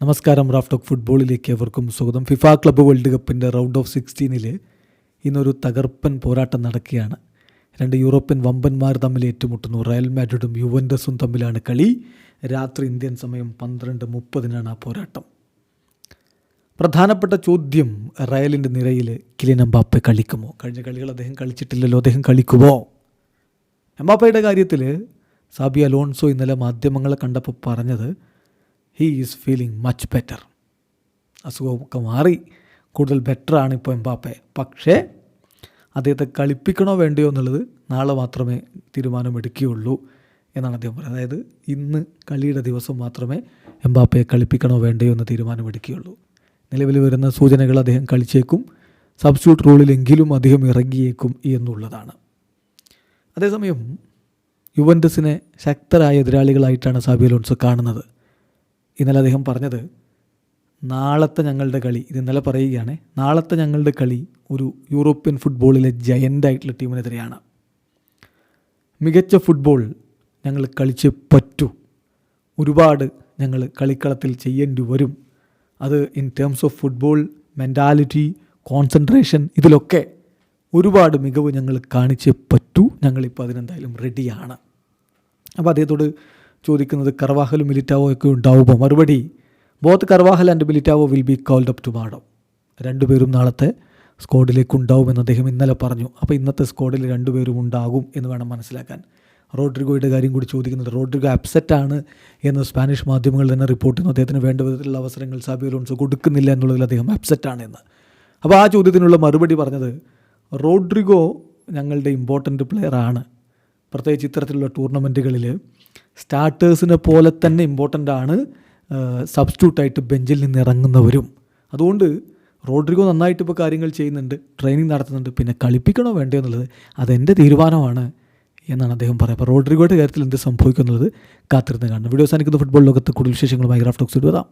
നമസ്കാരം Raf talk ഫുട്ബോളിലേക്ക് എവർക്കും സ്വാഗതം. ഫിഫ ക്ലബ്ബ് വേൾഡ് കപ്പിന്റെ റൗണ്ട് ഓഫ് സിക്സ്റ്റീനിൽ ഇന്നൊരു തകർപ്പൻ പോരാട്ടം നടക്കുകയാണ്. രണ്ട് യൂറോപ്യൻ വമ്പന്മാർ തമ്മിൽ ഏറ്റുമുട്ടുന്നു. റയൽ മാഡ്രിഡും യുവൻഡസും തമ്മിലാണ് കളി. രാത്രി ഇന്ത്യൻ സമയം പന്ത്രണ്ട് മുപ്പതിനാണ് ആ പോരാട്ടം. പ്രധാനപ്പെട്ട ചോദ്യം റയലിന്റെ നിരയിൽ കിലിൻ എംബാപ്പെ കളിക്കുമോ? കഴിഞ്ഞ കളികൾ അദ്ദേഹം കളിച്ചിട്ടില്ലല്ലോ അദ്ദേഹം കളിക്കുമോ? എംബാപ്പയുടെ കാര്യത്തിൽ സാബി അലോൺസോ ഇന്നലെ മാധ്യമങ്ങളെ കണ്ടപ്പോൾ പറഞ്ഞത് he is feeling much better അസുഖമൊക്കെ മാറി. കൂടുതൽ ബെറ്ററാണ് ഇപ്പോൾ എംബാപ്പെ. പക്ഷേ അദ്ദേഹത്തെ കളിപ്പിക്കണോ വേണ്ടയോ എന്നുള്ളത് നാളെ മാത്രമേ തീരുമാനമെടുക്കുകയുള്ളൂ എന്നാണ് അദ്ദേഹം പറയുന്നത്. അതായത് ഇന്ന് കളിയുടെ ദിവസം മാത്രമേ എംബാപ്പയെ കളിപ്പിക്കണോ വേണ്ടയോ എന്ന് തീരുമാനമെടുക്കുകയുള്ളൂ. നിലവിൽ വരുന്ന സൂചനകൾ അദ്ദേഹം കളിച്ചേക്കും. സബ്സ്റ്റ്യൂട്ട് റോളിലെങ്കിലും അദ്ദേഹം ഇറങ്ങിയേക്കും എന്നുള്ളതാണ്. അതേസമയം യുവന്റസിനെ ശക്തരായ എതിരാളികളായിട്ടാണ് സാബി അലോൺസ് കാണുന്നത്. ഇന്നലെ അദ്ദേഹം പറഞ്ഞത് നാളത്തെ ഞങ്ങളുടെ കളി ഇത് ഇന്നലെ പറയുകയാണ് നാളത്തെ ഞങ്ങളുടെ കളി ഒരു യൂറോപ്യൻ ഫുട്ബോളിലെ ജയന്റായിട്ടുള്ള ടീമിനെതിരെയാണ്. മികച്ച ഫുട്ബോൾ ഞങ്ങൾ കളിച്ച് പറ്റൂ. ഒരുപാട് ഞങ്ങൾ കളിക്കളത്തിൽ ചെയ്യേണ്ടി വരും. അത് in terms of football mentality concentration ഇതിലൊക്കെ ഒരുപാട് മികവ് ഞങ്ങൾ കാണിച്ചേ പറ്റൂ. ഞങ്ങളിപ്പോൾ അതിനെന്തായാലും റെഡിയാണ് അപ്പോൾ അദ്ദേഹത്തോട് ചോദിക്കുന്നത് കർവാഹലും മിലിറ്റാവോ ഒക്കെ ഉണ്ടാവുമോ? മറുപടി both Carvajal and Militao will be called up madam രണ്ടുപേരും നാളത്തെ സ്ക്വാഡിലേക്ക് ഉണ്ടാവുമെന്ന് അദ്ദേഹം ഇന്നലെ പറഞ്ഞു. അപ്പോൾ ഇന്നത്തെ സ്ക്വാഡിൽ രണ്ടുപേരും ഉണ്ടാകും എന്ന് വേണം മനസ്സിലാക്കാൻ. റോഡ്രിഗോയുടെ കാര്യം കൂടി ചോദിക്കുന്നുണ്ട് റോഡ്രിഗോ അപ്സെറ്റ് ആണ് എന്ന് സ്പാനിഷ് മാധ്യമങ്ങൾ തന്നെ റിപ്പോർട്ട് ചെയ്യുന്നു. അദ്ദേഹത്തിന് വേണ്ട വിധത്തിലുള്ള അവസരങ്ങൾ സാബിയോ ലോൺസ് കൊടുക്കുന്നില്ല എന്നുള്ളതിൽ അദ്ദേഹം അപ്സെറ്റ് ആണ് എന്ന്. അപ്പോൾ ആ ചോദ്യത്തിനുള്ള മറുപടി പറഞ്ഞത് റോഡ്രിഗോ ഞങ്ങളുടെ ഇമ്പോർട്ടന്റ് പ്ലെയർ ആണ്. പ്രത്യേകിച്ച് ഇത്തരത്തിലുള്ള ടൂർണമെന്റുകളിൽ സ്റ്റാർട്ടേഴ്സിനെ പോലെ തന്നെ ഇമ്പോർട്ടന്റ് ആണ് സബ്സ്റ്റിറ്റ്യൂട്ടായിട്ട് ബെഞ്ചിൽ നിന്ന് ഇറങ്ങുന്നവരും. അതുകൊണ്ട് റോഡ്രിഗോ നന്നായിട്ട് ഇപ്പോൾ കാര്യങ്ങൾ ചെയ്യുന്നുണ്ട് ട്രെയിനിങ് നടത്തുന്നുണ്ട് പിന്നെ കളിപ്പിക്കണോ വേണ്ടോ എന്നുള്ളത് അതെന്റെ തീരുമാനമാണ് എന്നാണ് അദ്ദേഹം പറയുക. അപ്പോൾ റോഡ്രിഗോയുടെ കാര്യത്തിൽ എന്ത് സംഭവിക്കുന്നുള്ളത് കാത്തിരുന്ന് കാണണം. വീഡിയോ സാധിക്കുന്ന ഫുട്ബോൾ ലോകത്ത് കൂടുതൽ വിശേഷങ്ങളുമായി ടോക്സ് വരാം.